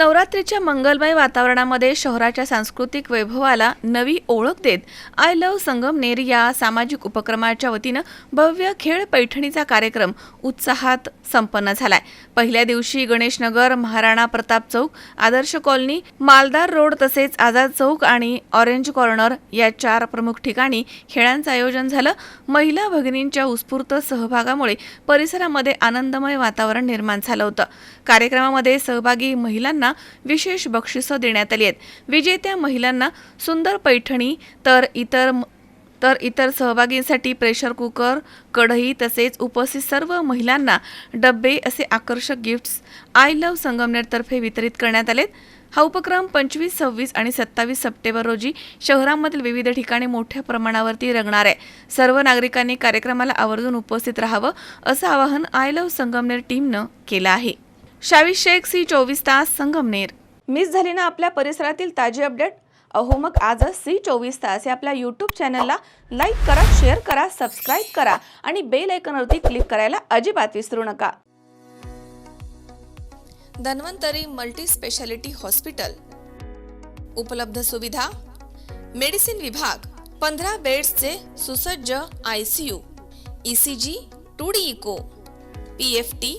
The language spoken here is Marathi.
नवरात्रीच्या मंगलमय वातावरणामध्ये शहराच्या सांस्कृतिक वैभवाला नवी ओळख देत आय लव्ह संगमनेर या सामाजिक उपक्रमाच्या वतीनं भव्य खेळ पैठणीचा कार्यक्रम उत्साहात संपन्न झालाय. पहिल्या दिवशी गणेशनगर महाराणा प्रताप चौक आदर्श कॉलनी मालदार रोड तसेच आझाद चौक आणि ऑरेंज कॉर्नर या चार प्रमुख ठिकाणी खेळांचं आयोजन झालं. महिला भगिनींच्या उत्स्फूर्त सहभागामुळे परिसरामध्ये आनंदमय वातावरण निर्माण झालं होतं. कार्यक्रमामध्ये सहभागी महिलांना विशेष बक्षिसं देण्यात आली आहेत. विजेत्या महिलांना सुंदर पैठणी तर इतर तर इतर सहभागींसाठी प्रेशर कुकर कढई तसेच उपस्थित सर्व महिलांना डब्बे असे आकर्षक गिफ्ट्स आय लव्ह संगमनेरतर्फे वितरित करण्यात आलेत. हा उपक्रम पंचवीस सव्वीस आणि सत्तावीस सप्टेंबर रोजी शहरामधील विविध ठिकाणी मोठ्या प्रमाणावरती रंगणार आहे. सर्व नागरिकांनी कार्यक्रमाला आवर्जून उपस्थित राहावं असं आवाहन आय लव्ह संगमनेर टीमनं केलं आहे. शावी शेख सी चोवीस तास संगमनेर मिस झाली ना आपल्या परिसरातील ताजी अपडेट? अहो मग आजच सी चोवीस तास या आपल्या यूट्यूब चॅनलला लाईक करा शेअर करा सबस्क्राईब करा आणि बेल आयकॉनवरती क्लिक करायला अजिबात विसरू नका. धन्वंतरी मल्टी स्पेशालिटी हॉस्पिटल उपलब्ध सुविधा? मेडिसिन विभाग पंधरा बेड्सचे सुसज्ज I C U E C G two D echo P F T